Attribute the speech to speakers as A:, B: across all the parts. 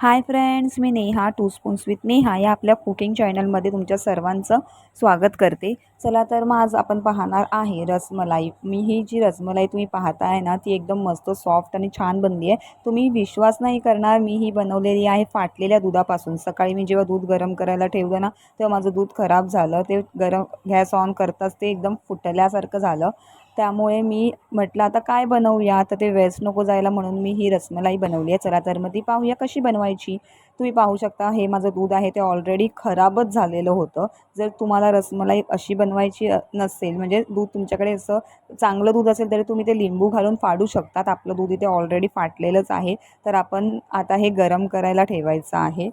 A: High friends me Neha two spoons with Neha या आपल्या cooking चॅनलमध्ये तुमच्या सर्वांचं स्वागत करते. चला तर मग आज आपण पाहणार आहे रसमलाई. मी ही जी रसमलाई तुम्ही पाहताय ना ती एकदम मस्त सॉफ्ट आणि छान बनली आहे. तुम्ही विश्वास नाही करणार मी ही बनवलेली आहे फाटलेल्या दुधापासून. सकाळी मी जेव्हा दूध गरम करायला ठेवलं ना तेव्हा माझं दूध खराब झालं. ते गरम गॅस ऑन करताच ते एकदम फुटल्यासारखं झालं. त्यामुळे मी म्हटलं आता काय बनवूया? तर ते वेस्ट नको जायला म्हणून मी ही रसमलाई बनवली आहे. चला तर मग ती पाहूया कशी बनवायची. तुम्ही पाहू शकता हे माझं दूध आहे ते ऑलरेडी खराबच झालेलं होतं. जर तुम्हाला रसमलाई अशी बनवायची नसेल म्हणजे दूध तुमच्याकडे असं चांगलं दूध असेल तरी तुम्ही ते लिंबू घालून फाडू शकतात. आपलं दूध इथे ऑलरेडी फाटलेलंच आहे. तर आपण आता हे गरम करायला ठेवायचं आहे.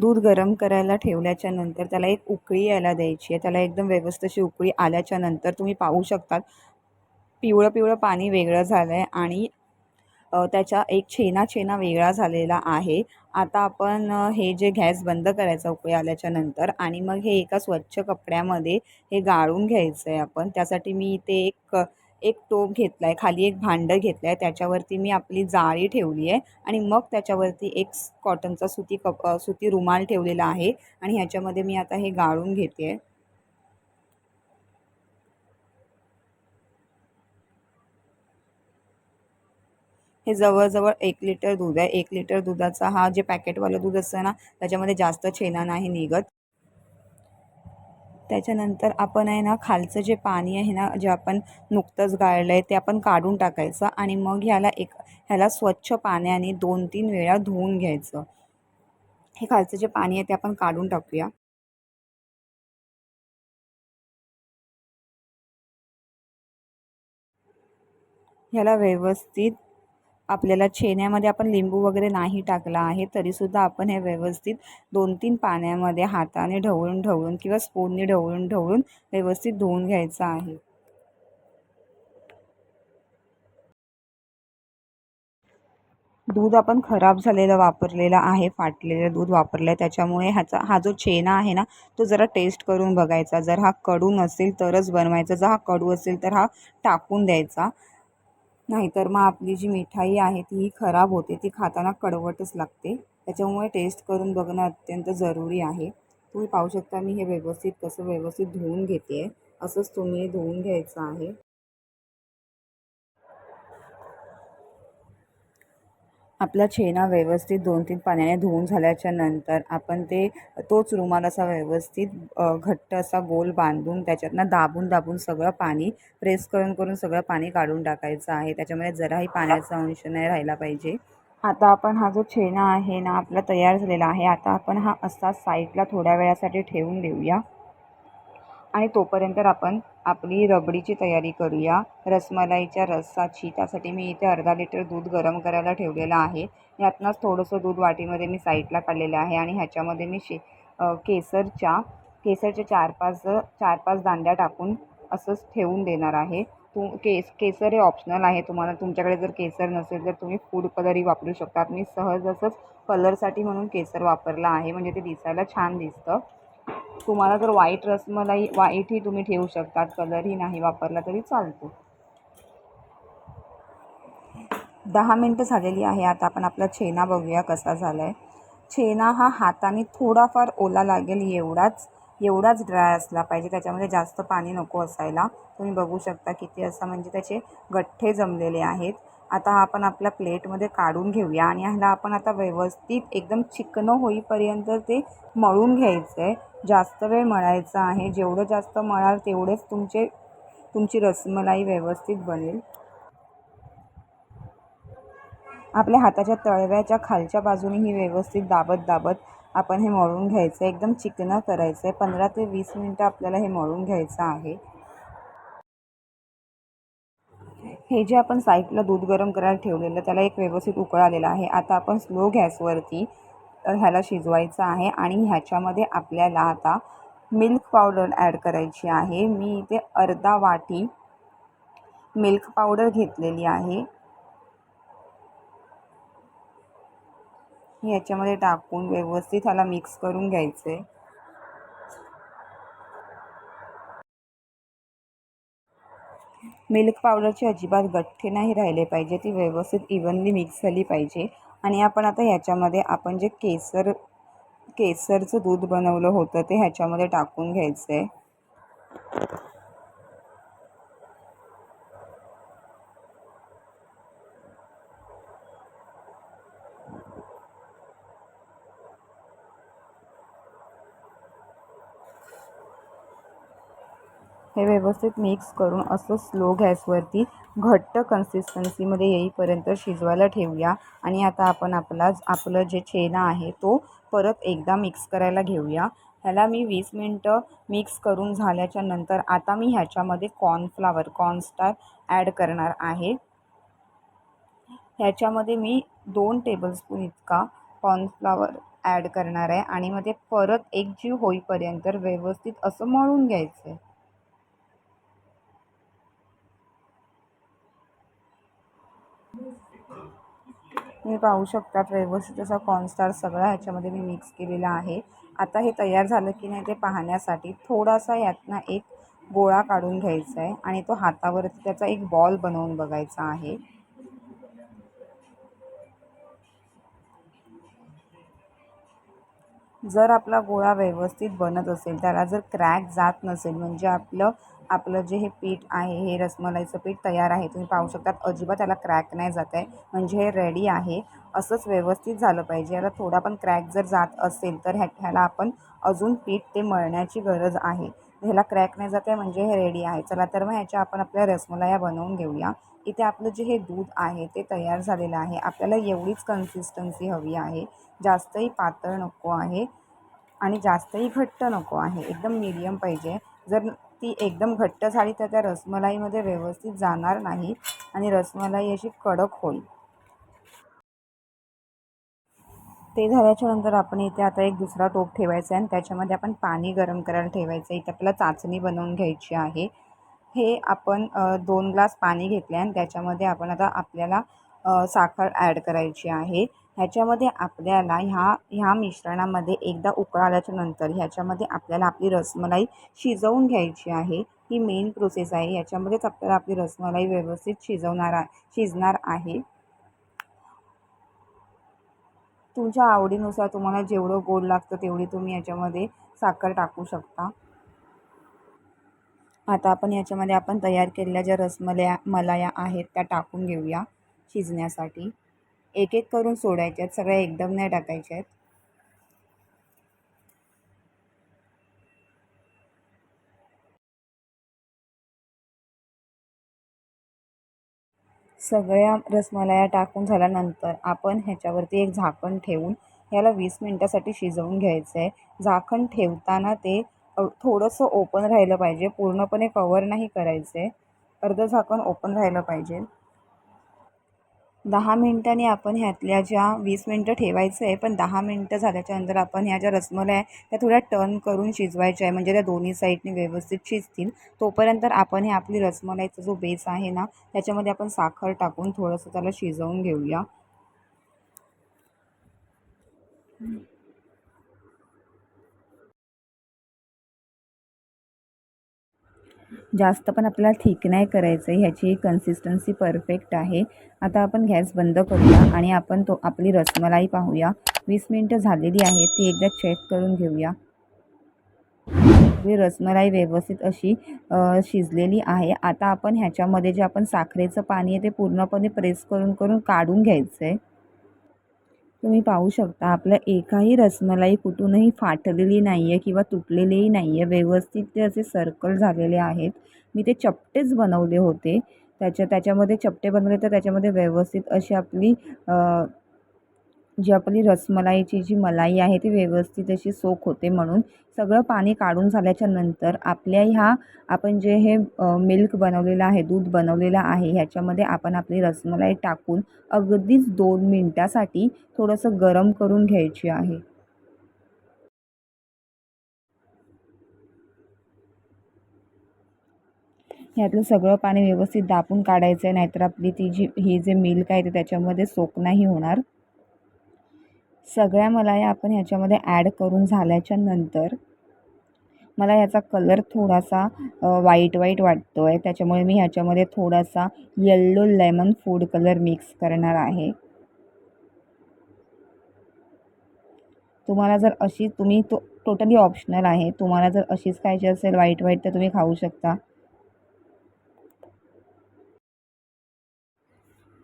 A: दूध गरम करायला ठेवल्याच्या नंतर त्याला एक उकळी यायला द्यायची आहे. त्याला एकदम व्यवस्थितशी उकळी आल्याच्यानंतर तुम्ही पाहू शकतात पिवळं पिवळं पाणी वेगळं झालं आहे आणि त्याच्या एक छेना छेना वेगळा झालेला आहे. आता आपण हे जे गॅस बंद करायचा उकळी आल्याच्यानंतर आणि मग हे एका स्वच्छ कपड्यामध्ये हे गाळून घ्यायचं आहे आपण. त्यासाठी मी इथे एक एक टोप घेतला आहे खाली एक भांडं घेतलं आहे त्याच्यावरती मी आपली जाळी ठेवली आहे आणि मग त्याच्यावरती एक कॉटनचा सुती कप सुती रुमाल ठेवलेला आहे आणि ह्याच्यामध्ये मी आता हे गाळून घेते आहे हे जवळजवळ एक लिटर दूध आहे. एक लिटर दुधाचा हा जे पॅकेटवालं दूध असतं ना त्याच्यामध्ये जास्त छेना नाही निघत. त्याच्यानंतर आपण आहे ना खालचं जे पाणी आहे ना जे आपण नुकतंच गाळलं आहे ते आपण काढून टाकायचं आणि मग ह्याला एक ह्याला स्वच्छ पाण्याने दोन तीन वेळा धुवून घ्यायचं. हे खालचं जे पाणी आहे ते आपण काढून टाकूया. ह्याला व्यवस्थित आपल्याला छेन्यामध्ये आपण लिंबू वगैरे नाही टाकला आहे तरीसुद्धा आपण हे व्यवस्थित दोन तीन पाण्यामध्ये हाताने ढवळून ढवळून किंवा स्पूनने ढवळून ढवळून व्यवस्थित धुवून घ्यायचं आहे. दूध आपण खराब झालेलं वापरलेलं आहे फाटलेलं दूध वापरलं आहे त्याच्यामुळे ह्याचा हा जो छेना आहे ना तो जरा टेस्ट करून बघायचा. जर हा कडू नसेल तरच बनवायचा. जर हा कडू असेल तर हा टाकून द्यायचा. नाहीतर मग आपली जी मिठाई आहे ती खराब होते ती खाताना कडवटच लागते. त्याच्यामुळे टेस्ट करून बघणं अत्यंत जरुरी आहे. तुम्ही पाहू शकता मी हे व्यवस्थित कसं व्यवस्थित धुवून घेते आहे असंच तुम्ही धुवून घ्यायचं आहे. आपला छेना व्यवस्थित दोन तीन पाण्याने धुवून झाल्याच्यानंतर आपण ते तोच रुमाल असा व्यवस्थित घट्ट असा गोल बांधून त्याच्यातनं दाबून दाबून सगळं पाणी प्रेस करून करून सगळं पाणी काढून टाकायचं आहे. त्याच्यामध्ये जराही पाण्याचा अंश नाही राहिला पाहिजे. आता आपण हा जो छेना आहे ना आपला तयार झालेला आहे. आता आपण हा असा साईडला थोड्या वेळासाठी ठेवून देऊया. आणि तोपर्यंत आपण आपली रबडीची तयारी करूया. रसमलाईच्या रसाची त्यासाठी मी इथे अर्धा लिटर दूध गरम करायला ठेवलेलं आहे. यातनंच थोडंसं दूध वाटीमध्ये मी साईडला काढलेलं आहे आणि ह्याच्यामध्ये मी शे केसरच्या केसरच्या चार पाच चार पाच दांड्या टाकून असंच ठेवून देणार आहे. तू केस केसर हे ऑप्शनल आहे. तुम्हाला तुमच्याकडे जर केसर नसेल तर तुम्ही फूड कलरही वापरू शकतात मी सहज असंच कलरसाठी म्हणून केसर वापरला आहे. म्हणजे ते दिसायला छान दिसतं. तुम्हाला जर व्हाईट रसमलाई व्हाईटही तुम्ही ठेवू शकतात. कलरही नाही वापरला तरी चालतो. दहा मिनटं झालेली आहे. आता आपण आपला छेना बघूया कसा झाला आहे छेना हा हाताने थोडाफार ओला लागेल एवढाच. एवढाच ड्राय असला पाहिजे त्याच्यामध्ये जास्त पाणी नको असायला. तुम्ही बघू शकता किती असं म्हणजे त्याचे गठ्ठे जमलेले आहेत. आता आपण आपल्या प्लेटमध्ये काढून घेऊया आणि ह्याला आपण आता व्यवस्थित एकदम चिकनं होईपर्यंत ते मळून घ्यायचं आहे जास्त वेळ मळायचा आहे. जेवढं जास्त मळाल तेवढेच तुमचे तुमची रसमलाई व्यवस्थित बनेल. आपल्या हाताच्या तळव्याच्या खालच्या बाजूने व्यवस्थित दाबत दाबत आपण हे मळून घ्यायचं आहे एकदम चिकनं करायचं आहे पंधरा ते वीस मिनटं आपल्याला हे मळून घ्यायचं आहे. हे जे आपण साईडला दूध गरम करायला ठेवलेलं त्याला एक व्यवस्थित उकळ आलेला आहे. आता आपण स्लो गॅसवरती ह्याला शिजवायचं आहे आणि ह्याच्यामध्ये आपल्याला आता मिल्क पावडर ॲड करायची आहे. मी इथे अर्धा वाटी मिल्क पावडर घेतलेली आहे. ह्याच्यामध्ये टाकून व्यवस्थित ह्याला मिक्स करून घ्यायचं आहे मिल्क पावडरची अजिबात गठ्ठे नाही राहिले पाहिजे ती व्यवस्थित इव्हनली मिक्स झाली पाहिजे. आणि आपण आता ह्याच्यामध्ये आपण जे केसर केसरचं दूध बनवलं होतं ते ह्याच्यामध्ये टाकून घ्यायचं आहे हे व्यवस्थित मिक्स करून असं स्लो गॅसवरती घट्ट कन्सिस्टन्सीमध्ये येईपर्यंत शिजवायला ठेवूया. आणि आता आपण आपला आपलं जे छेना आहे तो परत एकदा मिक्स करायला घेऊया. ह्याला मी वीस मिनटं मिक्स करून झाल्याच्यानंतर आता मी ह्याच्यामध्ये कॉर्नफ्लावर कॉर्नस्टार ॲड करणार आहे. ह्याच्यामध्ये मी दोन टेबलस्पून इतका कॉर्नफ्लावर ॲड करणार आहे. आणि मग ते परत एकजीव होईपर्यंत व्यवस्थित असं मळून घ्यायचं आहे तुम्ही पाहू शकतात व्यवस्थित असा कॉर्नस्टार सगळा ह्याच्यामध्ये मी मिक्स केलेला आहे. आता हे तयार झालं की नाही ते पाहण्यासाठी थोडासा यातनं एक गोळा काढून घ्यायचा आहे आणि तो हातावरती त्याचा एक बॉल बनवून बघायचा आहे. जर आपला गोळा व्यवस्थित बनत असेल त्याला जर क्रॅक जात नसेल म्हणजे आपलं आपलं जे हे पीठ आहे हे रसमलाईचं पीठ तयार आहे तुम्ही पाहू शकतात अजिबात त्याला क्रॅक नाही जात आहे. म्हणजे हे रेडी आहे. असंच व्यवस्थित झालं पाहिजे. याला थोडा पण क्रॅक जर जात असेल तर ह्या ह्याला आपण अजून पीठ ते मळण्याची गरज आहे. ह्याला क्रॅक नाही जात आहे म्हणजे हे रेडी आहे. चला तर मग ह्याच्या आपण आपल्या रसमलाया बनवून घेऊया. इथे आपलं जे हे दूध आहे ते तयार झालेलं आहे. आपल्याला एवढीच कन्सिस्टन्सी हवी आहे. जास्तही पातळ नको आहे. आणि जास्तही घट्ट नको आहे. एकदम मिडियम पाहिजे. जर ती एकदम घट्ट झाली तर त्या रसमलाईमध्ये व्यवस्थित जाणार नाही आणि रसमलाई अशी कडक होईल. ते झाल्याच्यानंतर आपण इथे आता एक दुसरा टोप ठेवायचा आहे आणि त्याच्यामध्ये आपण पाणी गरम करायला ठेवायचं इथे आपल्याला चाचणी बनवून घ्यायची आहे. हे आपण दोन ग्लास पाणी घेतले आणि त्याच्यामध्ये आपण आता आपल्याला साखर ॲड करायची आहे. ह्याच्यामध्ये आपल्याला ह्या ह्या मिश्रणामध्ये एकदा उकळाल्याच्या नंतर ह्याच्यामध्ये आपल्याला आपली रसमलाई शिजवून घ्यायची आहे. ही मेन प्रोसेस आहे. याच्यामध्येच आपल्याला आपली रसमलाई व्यवस्थित शिजवणार शिजणार आहे. तुमच्या आवडीनुसार तुम्हाला जेवढं गोड लागतं तेवढी तुम्ही याच्यामध्ये साखर टाकू शकता. आता आपण याच्यामध्ये आपण तयार केलेल्या ज्या रसमल्या मलाया आहेत त्या टाकून घेऊया शिजण्यासाठी. एक एक करून सोडायच्या आहेत सगळ्या एकदम नाही टाकायच्या आहेत. सगळ्या रसमलाया टाकून झाल्यानंतर आपण ह्याच्यावरती एक झाकण ठेवून ह्याला वीस मिनटासाठी शिजवून घ्यायचं आहे झाकण ठेवताना ते थोडंसं ओपन राहिलं पाहिजे पूर्णपणे कवर नाही करायचं आहे अर्धं झाकण ओपन राहिलं पाहिजे. दहा मिनटांनी आपण ह्यातल्या ज्या वीस मिनटं ठेवायचं आहे पण दहा मिनटं झाल्याच्यानंतर आपण ह्या ज्या रसमलाई आहे त्या थोड्या टर्न करून शिजवायच्या आहे. म्हणजे त्या दोन्ही साईडने व्यवस्थित शिजतील. तोपर्यंत आपण हे आपली रसमलाईचा जो बेस आहे ना त्याच्यामध्ये आपण साखर टाकून थोडंसं त्याला शिजवून घेऊया. जास्त पण आपल्याला थिक नाही करायचं. आहे ह्याची कन्सिस्टन्सी परफेक्ट आहे. आता आपण गॅस बंद करूया आणि आपण तो आपली रसमलाई पाहूया. वीस मिनटं झालेली आहे ती एकदा चेक करून घेऊया. आपली रसमलाई व्यवस्थित अशी शिजलेली आहे. आता आपण ह्याच्यामध्ये जे आपण साखरेचं पाणी आहे ते पूर्णपणे प्रेस करून करून काढून घ्यायचं आहे तुम्ही पाहू शकता आपल्या एकाही रसमलाई कुठूनही फाटलेली नाही आहे किंवा तुटलेलीही नाही आहे व्यवस्थित ते असे सर्कल झालेले आहेत. मी ते चपटेच बनवले होते. त्याच्या त्याच्यामध्ये चपटे बनवले तर त्याच्यामध्ये व्यवस्थित अशी आपली जी आपली रसमलाईची जी मलाई आहे ती व्यवस्थित अशी सोक होते म्हणून सगळं पाणी काढून झाल्याच्यानंतर आपल्या ह्या आपण जे हे मिल्क बनवलेलं आहे दूध बनवलेलं आहे ह्याच्यामध्ये आपण आपली रसमलाई टाकून अगदीच दोन मिनटासाठी थोडंसं गरम करून घ्यायची आहे. ह्यातलं सगळं पाणी व्यवस्थित दापून काढायचं आहे नाहीतर आपली ती जी ही जे मिल्क आहे ते त्याच्यामध्ये सोक नाही होणार. सगळ्या मला या आपण ह्याच्यामध्ये ॲड करून झाल्याच्यानंतर मला ह्याचा कलर थोडासा वाईट वाईट वाटतो आहे त्याच्यामुळे मी ह्याच्यामध्ये थोडासा yellow lemon food colour mix करणार आहे. तुम्हाला जर अशी तुम्ही तो टोटली ऑप्शनल आहे. तुम्हाला जर अशीच खायची असेल वाईट वाईट तर तुम्ही खाऊ शकता.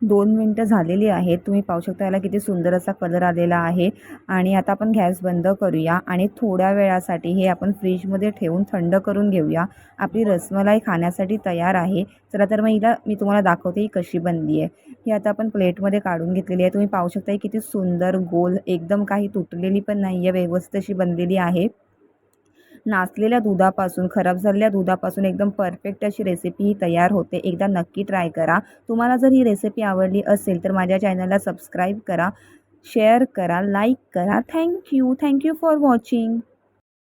A: दोन मिनटं झालेली आहेत. तुम्ही पाहू शकता याला किती सुंदर असा कलर आलेला आहे. आणि आता आपण गॅस बंद करूया आणि थोड्या वेळासाठी हे आपण फ्रीजमध्ये ठेवून थंड करून घेऊया. आपली रसमलाई खाण्यासाठी तयार आहे. चला तर मग हिला मी तुम्हाला दाखवते ही कशी बनली आहे. ही आता आपण प्लेटमध्ये काढून घेतलेली आहे. तुम्ही पाहू शकता ही किती सुंदर गोल एकदम काही तुटलेली पण नाही आहे व्यवस्थित अशी बनलेली आहे. नाचलेल्या दुधापासून खराब झालेल्या दुधापासून एकदम परफेक्ट अशी रेसिपी ही तयार होते. एकदा नक्की ट्राय करा. तुम्हाला जर ही रेसिपी आवडली असेल तर माझ्या चॅनलला सबस्क्राईब करा शेअर करा लाईक करा. Thank you thank you for watching